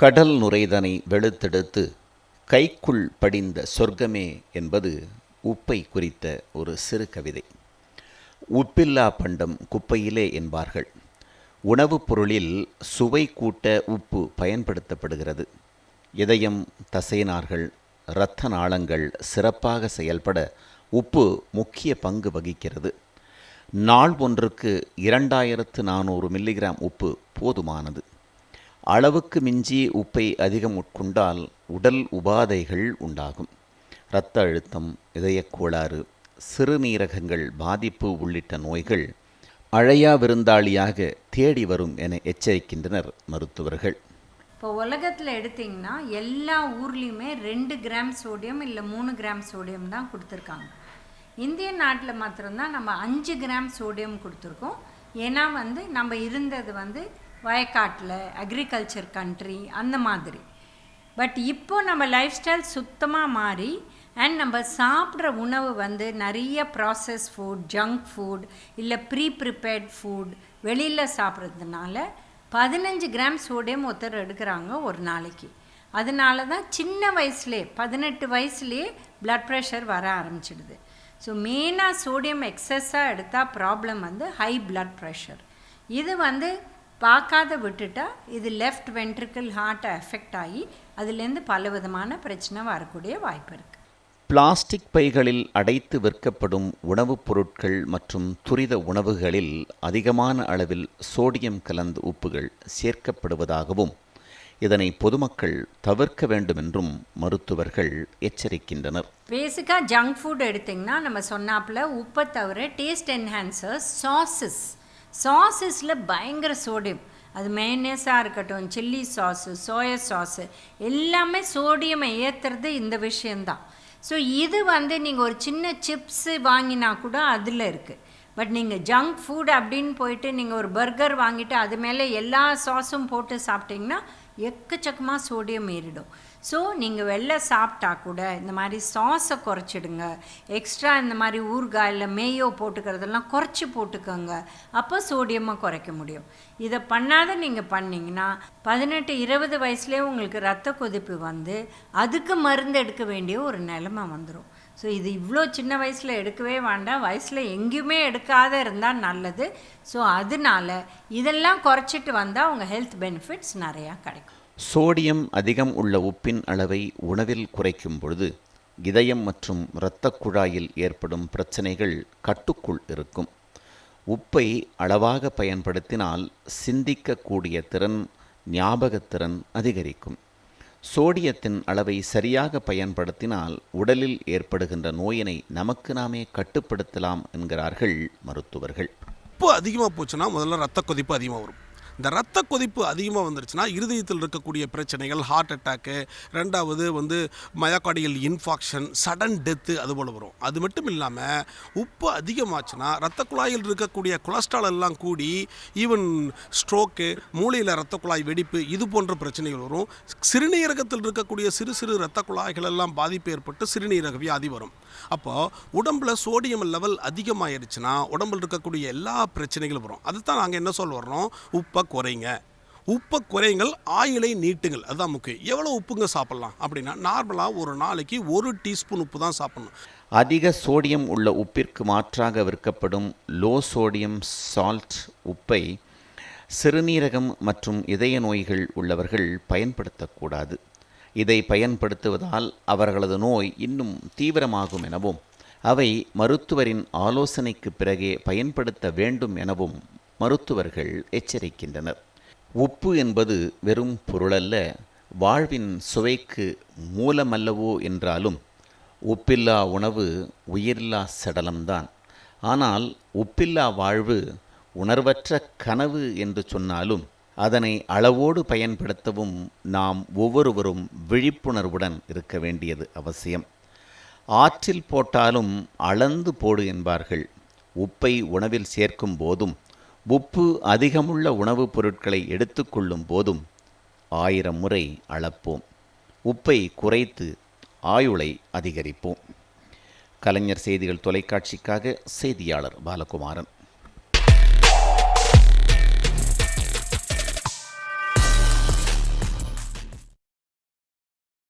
கடல் நுரைதனை வெளுத்தெடுத்து கைக்குள் படிந்த சொர்க்கமே என்பது உப்பை குறித்த ஒரு சிறு கவிதை. உப்பில்லா பண்டம் குப்பையிலே என்பார்கள். உணவுப் பொருளில் சுவை கூட்ட உப்பு பயன்படுத்தப்படுகிறது. இதயம் தசைநார்கள் இரத்த நாளங்கள் சிறப்பாக செயல்பட உப்பு முக்கிய பங்கு வகிக்கிறது. நாள் ஒன்றுக்கு இரண்டாயிரத்து நானூறு மில்லிகிராம் உப்பு போதுமானது. அளவுக்கு மிஞ்சி உப்பை அதிகம் உட்கொண்டால் உடல் உபாதைகள் உண்டாகும். இரத்த அழுத்தம் இதயக்கோளாறு சிறுநீரகங்கள் பாதிப்பு உள்ளிட்ட நோய்கள் அழையா விருந்தாளியாக தேடி வரும் என எச்சரிக்கின்றனர் மருத்துவர்கள். இப்போ உலகத்தில் எடுத்திங்கன்னா எல்லா ஊர்லேயுமே ரெண்டு கிராம் சோடியம் இல்லை மூணு கிராம் சோடியம் தான் கொடுத்துருக்காங்க. இந்திய நாட்டில் மாத்திரம்தான் நம்ம அஞ்சு கிராம் சோடியம் கொடுத்துருக்கோம். ஏன்னா வந்து நம்ம இருந்தது வந்து வயக்காட்டில் அக்ரிகல்ச்சர் கண்ட்ரி அந்த மாதிரி. பட் இப்போது நம்ம லைஃப் ஸ்டைல் சுத்தமாக மாறி அண்ட் நம்ம சாப்பிட்ற உணவு வந்து நிறைய ப்ராசஸ் ஃபுட் ஜங்க் ஃபுட் இல்லை ப்ரீ ப்ரிப்பேர்ட் ஃபுட் வெளியில் சாப்பிட்றதுனால பதினஞ்சு கிராம் சோடியம் ஒருத்தர் எடுக்கிறாங்க ஒரு நாளைக்கு. அதனால தான் சின்ன வயசுலே பதினெட்டு வயசுலேயே ப்ளட் ப்ரெஷர் வர ஆரம்பிச்சிடுது. ஸோ மெயினாக சோடியம் எக்ஸஸாக எடுத்தால் ப்ராப்ளம் வந்து ஹை ப்ளட் ப்ரெஷர் இது வந்து பார்க்காத விட்டுட்டா இது லெஃப்ட் வென்ட்ரிக்கல் ஹார்ட்டை எஃபெக்ட் ஆகி அதுலேருந்து பல விதமான பிரச்சனை வரக்கூடிய வாய்ப்பு இருக்குது பிளாஸ்டிக் பைகளில் அடைத்து விற்கப்படும் உணவுப் பொருட்கள் மற்றும் துரித உணவுகளில் அதிகமான அளவில் சோடியம் கலந்த உப்புகள் சேர்க்கப்படுவதாகவும் இதனை பொதுமக்கள் தவிர்க்க வேண்டுமென்றும் மருத்துவர்கள் எச்சரிக்கின்றனர். பேசிக்காக ஜங்க் ஃபுட் எடுத்திங்கன்னா நம்ம சொன்னாப்புல உப்பை தவிர டேஸ்ட் என்ஹான்சர்ஸ் சாஸஸ் சாஸஸில் பயங்கர சோடியம் அது மேனேஸாக இருக்கட்டும் சில்லி சாஸு சோயா சாஸு எல்லாமே சோடியமை ஏற்றுறது இந்த விஷயந்தான் ஸோ இது வந்து நீங்கள் ஒரு சின்ன சிப்ஸு வாங்கினா கூட அதில் இருக்குது பட் நீங்கள் ஜங்க் ஃபுட் அப்படின்னு போயிட்டு நீங்கள் ஒரு பர்கர் வாங்கிட்டு அது மேலே எல்லா சாஸும் போட்டு சாப்பிட்டிங்கன்னா எக்கச்சக்கமாக சோடியம் ஏறிடும். ஸோ நீங்கள் வெளில சாப்பிட்டா கூட இந்த மாதிரி சாஸை குறைச்சிடுங்க. எக்ஸ்ட்ரா இந்த மாதிரி ஊறுகாயில் மேயோ போட்டுக்கிறதெல்லாம் குறைச்சி போட்டுக்கோங்க. அப்போ சோடியமாக குறைக்க முடியும். இதை பண்ணாத நீங்கள் பண்ணிங்கன்னா பதினெட்டு இருபது வயசுலேயே உங்களுக்கு ரத்த கொதிப்பு வந்து அதுக்கு மருந்து எடுக்க வேண்டிய ஒரு நிலைமை வந்துடும் ஸோ இது இவ்வளோ சின்ன வயசில் எடுக்கவே வேண்டாம். வயசில் எங்கேயுமே எடுக்காத இருந்தால் நல்லது. ஸோ அதனால இதெல்லாம் குறைச்சிட்டு வந்தால் உங்கள் ஹெல்த் பெனிஃபிட்ஸ் நிறையா கிடைக்கும். சோடியம் அதிகம் உள்ள உப்பின் அளவை உணவில் குறைக்கும் பொழுது இதயம் மற்றும் இரத்தக் குழாயில் ஏற்படும் பிரச்சனைகள் கட்டுக்குள் இருக்கும். உப்பை அளவாக பயன்படுத்தினால் சிந்திக்கக்கூடிய திறன் ஞாபகத்திறன் அதிகரிக்கும். சோடியத்தின் அளவை சரியாக பயன்படுத்தினால் உடலில் ஏற்படுகின்ற நோயினை நமக்கு நாமே கட்டுப்படுத்தலாம் என்கிறார்கள் மருத்துவர்கள். உப்பு அதிகமாக போச்சுன்னா முதல்ல ரத்த கொதிப்பு அதிகமாக வரும். இந்த ரத்த கொதிப்பு அதிகமாக வந்துருச்சுன்னா இருதயத்தில் இருக்கக்கூடிய பிரச்சனைகள் ஹார்ட் அட்டாக்கு ரெண்டாவது வந்து மயக்காடியல் இன்ஃபாக்ஷன் சடன் டெத்து அது போல் வரும். அது மட்டும் இல்லாமல் உப்பு அதிகமாச்சுன்னா ரத்த குழாயில் இருக்கக்கூடிய கொலஸ்ட்ரால் எல்லாம் கூடி ஈவன் ஸ்ட்ரோக்கு மூளையில் ரத்த குழாய் வெடிப்பு இது போன்ற பிரச்சனைகள் வரும். சிறுநீரகத்தில் இருக்கக்கூடிய சிறு சிறு ரத்த குழாய்கள் எல்லாம் பாதிப்பு ஏற்பட்டு சிறுநீரக வியாதி வரும். அப்போது உடம்புல சோடியம் லெவல் அதிகமாயிருச்சுன்னா உடம்புல இருக்கக்கூடிய எல்லா பிரச்சனைகளும் வரும். அதுதான் நாங்கள் என்ன சொல்ல வர்றோம்? உப்பை குறைங்க. உப்பை குறைங்கள் ஆயிலை நீட்டுங்கள். அதுதான் முக்கியம். எவ்வளோ உப்புங்க சாப்பிட்லாம்? அப்படின்னா நார்மலாக ஒரு நாளைக்கு ஒரு டீஸ்பூன் உப்பு தான் சாப்பிட்ணும். அதிக சோடியம் உள்ள உப்பிற்கு மாற்றாக விற்கப்படும் லோ சோடியம் சால்ட் உப்பை சிறுநீரகம் மற்றும் இதய நோய்கள் உள்ளவர்கள் பயன்படுத்தக்கூடாது. இதை பயன்படுத்துவதால் அவர்களது நோய் இன்னும் தீவிரமாகும் எனவும் அவை மருத்துவரின் ஆலோசனைக்கு பிறகே பயன்படுத்த வேண்டும் எனவும் மருத்துவர்கள் எச்சரிக்கின்றனர். உப்பு என்பது வெறும் பொருளல்ல வாழ்வின் சுவைக்கு மூலமல்லவோ என்றாலும் உப்பில்லா உணவு உயிரில்லா சடலம்தான். ஆனால் உப்பில்லா வாழ்வு உணர்வற்ற கனவு என்று சொன்னாலும் அதனை அளவோடு பயன்படுத்தவும் நாம் ஒவ்வொருவரும் விழிப்புணர்வுடன் இருக்க வேண்டியது அவசியம். ஆற்றில் போட்டாலும் அளந்து போடு என்பார்கள். உப்பை உணவில் சேர்க்கும் போதும் உப்பு அதிகமுள்ள உணவுப் பொருட்களை எடுத்துக்கொள்ளும் போதும் ஆயிரம் முறை அளப்போம். உப்பை குறைத்து ஆயுளை அதிகரிப்போம். கலைஞர் செய்திகள் தொலைக்காட்சிக்காக செய்தியாளர் பாலகுமாரன்.